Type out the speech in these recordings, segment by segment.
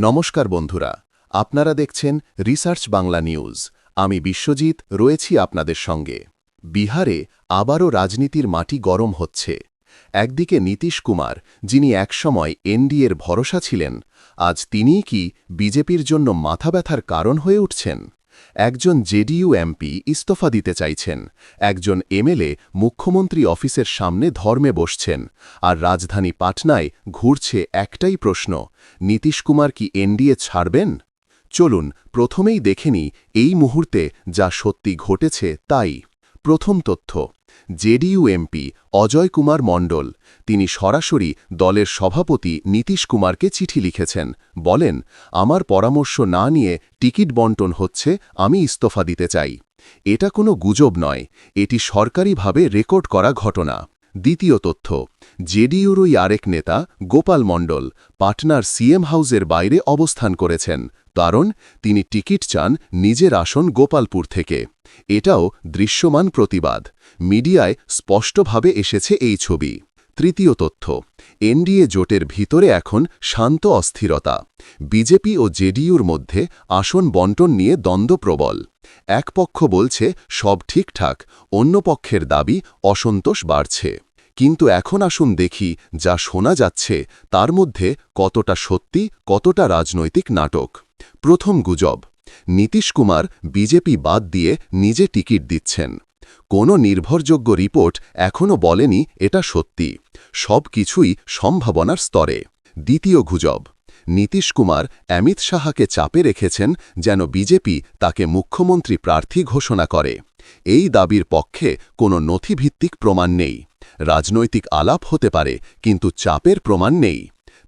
নমস্কার বন্ধুরা, আপনারা দেখছেন রিসার্চ বাংলা নিউজ। আমি বিশ্বজিৎ, রয়েছি আপনাদের সঙ্গে। বিহারে আবারও রাজনীতির মাটি গরম হচ্ছে। একদিকে নীতিশ কুমার, যিনি একসময় এনডিএর ভরসা ছিলেন, আজ তিনিই কি বিজেপির জন্য মাথা ব্যথার কারণ হয়ে উঠছেন? একজন জেডিইউ এমপি ইস্তফা দিতে চাইছেন। একজন এমএলএ মুখ্যমন্ত্রী অফিসের সামনে ধর্মে বসছেন। আর রাজধানী পাটনায় ঘুরছে একটাই প্রশ্ন, নীতিশ কুমার কি এনডিএ ছাড়বেন? চলুন, প্রথমেই দেখেনি এই মুহূর্তে যা সত্যি ঘটেছে তাই। প্রথম তথ্য জেডিইউ এমপি অজয় কুমার মণ্ডল। তিনি সরাসরি দলের সভাপতি নীতিশ কুমারকে চিঠি লিখেছেন। বলেন, আমার পরামর্শ না নিয়ে টিকিট বন্টন হচ্ছে, আমি ইস্তফা দিতে চাই। এটা কোনো গুজব নয়। এটি সরকারিভাবে রেকর্ড করা ঘটনা। দ্বিতীয় তথ্য জেডিইউর ওই আরেক নেতা, গোপাল মণ্ডল, পাটনার সিএম হাউসের বাইরে অবস্থান করেছেন, কারণ তিনি টিকিট চান নিজের আসন গোপালপুর থেকে। এটাও দৃশ্যমান প্রতিবাদ, মিডিয়ায় স্পষ্টভাবে এসেছে এই ছবি। তৃতীয় তথ্য, এনডিএ জোটের ভিতরে এখন শান্ত অস্থিরতা, বিজেপি ও জেডিইউর মধ্যে আসন বন্টন নিয়ে দ্বন্দ্ব প্রবল। এক পক্ষ বলছে সব ঠিকঠাক, অন্য পক্ষের দাবি অসন্তোষ বাড়ছে। কিন্তু এখন আসুন দেখি যা শোনা যাচ্ছে, তার মধ্যে কতটা সত্যি, কতটা রাজনৈতিক নাটক। প্রথম গুজব, নীতিশ কুমার বিজেপি বাদ দিয়ে নিজে টিকিট দিচ্ছেন। কোনো নির্ভরযোগ্য রিপোর্ট এখনও বলেনি এটা সত্যি। সব কিছুই সম্ভাবনার স্তরে। দ্বিতীয় গুজব নীতিশ কুমার অমিত শাহাকে চাপে রেখেছেন যেন বিজেপি তাকে মুখ্যমন্ত্রী প্রার্থী ঘোষণা করে। এই দাবির পক্ষে কোনো নথিভিত্তিক প্রমাণ নেই। রাজনৈতিক আলাপ হতে পারে, কিন্তু চাপের প্রমাণ নেই।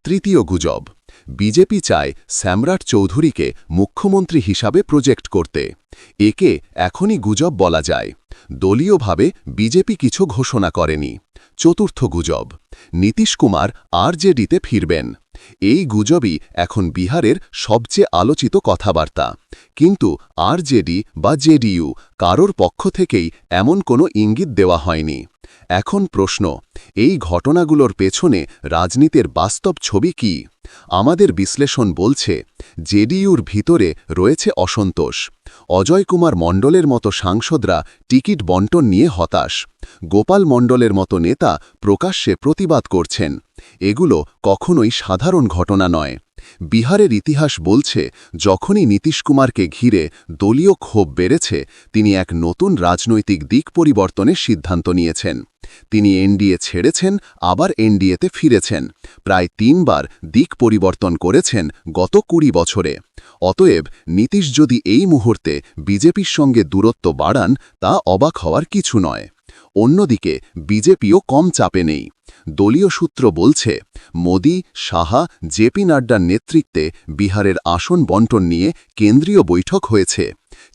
তৃতীয় গুজব। বিজেপি চায় স্যামরাট চৌধুরীকে মুখ্যমন্ত্রী হিসাবে প্রজেক্ট করতে। একে এখনই গুজব বলা যায়। দলীয়ভাবে বিজেপি কিছু ঘোষণা করেনি। চতুর্থ গুজব। নীতিশ কুমার আরজেডিতে ফিরবেন। এই গুজবই এখন বিহারের সবচেয়ে আলোচিত কথাবার্তা। কিন্তু আরজেডি বা জেডিইউ কারোর পক্ষ থেকেই এমন কোনো ইঙ্গিত দেওয়া হয়নি। এখন প্রশ্ন, এই ঘটনাগুলোর পেছনে রাজনীতির বাস্তব ছবি কি? আমাদের বিশ্লেষণ বলছে, জেডিইউর ভিতরে রয়েছে অসন্তোষ। অজয় কুমার মণ্ডলের মতো সাংসদরা টিকিট বন্টন নিয়ে হতাশ। গোপাল মণ্ডলের মতো নেতা প্রকাশ্যে প্রতিবাদ করছেন। এগুলো কখনোই সাধারণ ঘটনা নয়। বিহারের ইতিহাস বলছে, যখনই নীতিশ কুমারকে ঘিরে দলীয় ক্ষোভ বেড়েছে, তিনি এক নতুন রাজনৈতিক দিক পরিবর্তনের সিদ্ধান্ত নিয়েছেন। তিনি এনডিএ ছেড়েছেন, আবার এনডিএতে ফিরেছেন। প্রায় তিনবার দিক পরিবর্তন করেছেন গত কুড়ি বছরে। অতএব নীতিশ যদি এই মুহূর্তে বিজেপির সঙ্গে দূরত্ব বাড়ান, তা অবাক হওয়ার কিছু নয়। অন্যদিকে, বিজেপিও কম চাপে নেই। দলীয় সূত্র বলছে, মোদি, সাহা, জেপি নাড্ডার নেতৃত্বে বিহারের আসন বন্টন নিয়ে কেন্দ্রীয় বৈঠক হয়েছে।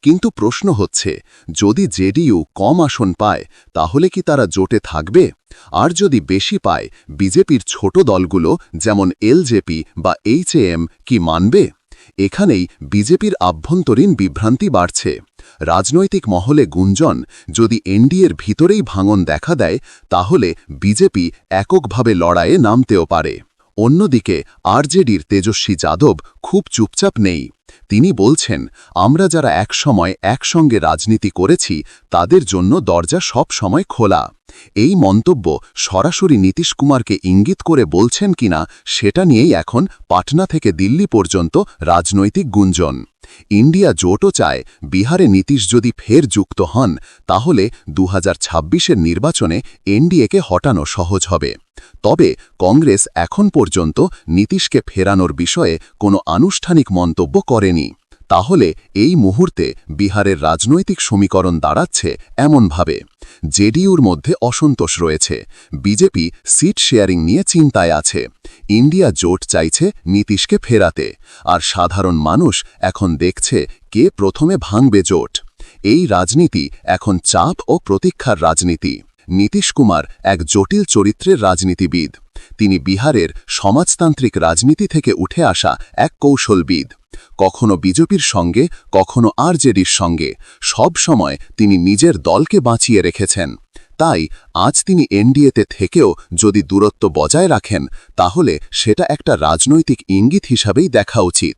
কিন্তু প্রশ্ন হচ্ছে, যদি জেডিইউ কম আসন পায়, তাহলে কি তারা জোটে থাকবে? আর যদি বেশি পায়, বিজেপির ছোট দলগুলো, যেমন এলজেপি বা এইচএএম, কি মানবে? এখানেই বিজেপির আভ্যন্তরীণ বিভ্রান্তি বাড়ছে। রাজনৈতিক মহলে গুঞ্জন, যদি এনডিএর ভিতরেই ভাঙন দেখা দেয়, তাহলে বিজেপি এককভাবে লড়াইয়ে নামতেও পারে। অন্যদিকে আরজেডির তেজস্বী যাদব খুব চুপচাপ নেই। তিনি বলছেন, আমরা যারা একসময় একসঙ্গে রাজনীতি করেছি, তাদের জন্য দরজা সব সময় খোলা। এই মন্তব্য সরাসরি নীতিশ কুমারকে ইঙ্গিত করে বলছেন কিনা সেটা নিয়েই এখন পাটনা থেকে দিল্লি পর্যন্ত রাজনৈতিক গুঞ্জন। ইন্ডিয়া জোটও চায়, বিহারে নীতিশ যদি ফের যুক্ত হন, তাহলে দু হাজার নির্বাচনে এনডিএকে হটানো সহজ হবে। তবে কংগ্রেস এখন পর্যন্ত নীতিশকে ফেরানোর বিষয়ে কোনো আনুষ্ঠানিক মন্তব্য করেনি তাহলে এই মুহূর্তে বিহারের রাজনৈতিক সমীকরণ দাঁড়াচ্ছে এমনভাবে। জেডিইউর মধ্যে অসন্তোষ রয়েছে। বিজেপি সিট শেয়ারিং নিয়ে চিন্তায় আছে। ইন্ডিয়া জোট চাইছে নীতিশকে ফেরাতে। আর সাধারণ মানুষ এখন দেখছে কে প্রথমে ভাঙবে জোট। এই রাজনীতি এখন চাপ ও প্রতীক্ষার রাজনীতি। নীতিশ কুমার এক জটিল চরিত্রের রাজনীতিবিদ। তিনি বিহারের সমাজতান্ত্রিক রাজনীতি থেকে উঠে আসা এক কৌশলবিদ। কখনো বিজেপির সঙ্গে, কখনো আরজেডির সঙ্গে। সব সময় তিনি নিজের দলকে বাঁচিয়ে রেখেছেন। তাই আজ তিনি এনডিএতে থেকেও যদি দূরত্ব বজায় রাখেন, তাহলে সেটা একটা রাজনৈতিক ইঙ্গিত হিসাবেই দেখা উচিত।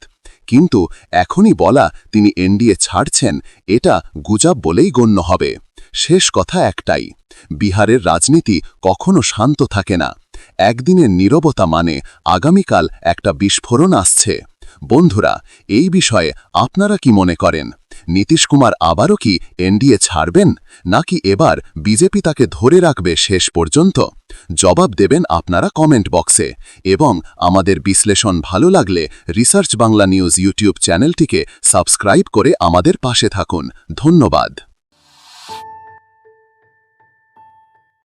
কিন্তু এখনই বলা তিনি এনডিএ ছাড়ছেন, এটা গুজব বলেই গণ্য হবে। শেষ কথা একটাই, বিহারের রাজনীতি কখনো শান্ত থাকে না। একদিনের নীরবতা মানে আগামীকাল একটা বিস্ফোরণ আসছে। বন্ধুরা, এই বিষয়ে আপনারা কি মনে করেন? নীতিশ কুমার আবারও কি এনডিএ ছাড়বেন? নাকি এবার বিজেপি তাকে ধরে রাখবে শেষ পর্যন্ত? জবাব দেবেন আপনারা কমেন্ট বক্সে। এবং আমাদের বিশ্লেষণ ভালো লাগলে রিসার্চ বাংলা নিউজ ইউটিউব চ্যানেলটিকে সাবস্ক্রাইব করে আমাদের পাশে থাকুন। ধন্যবাদ।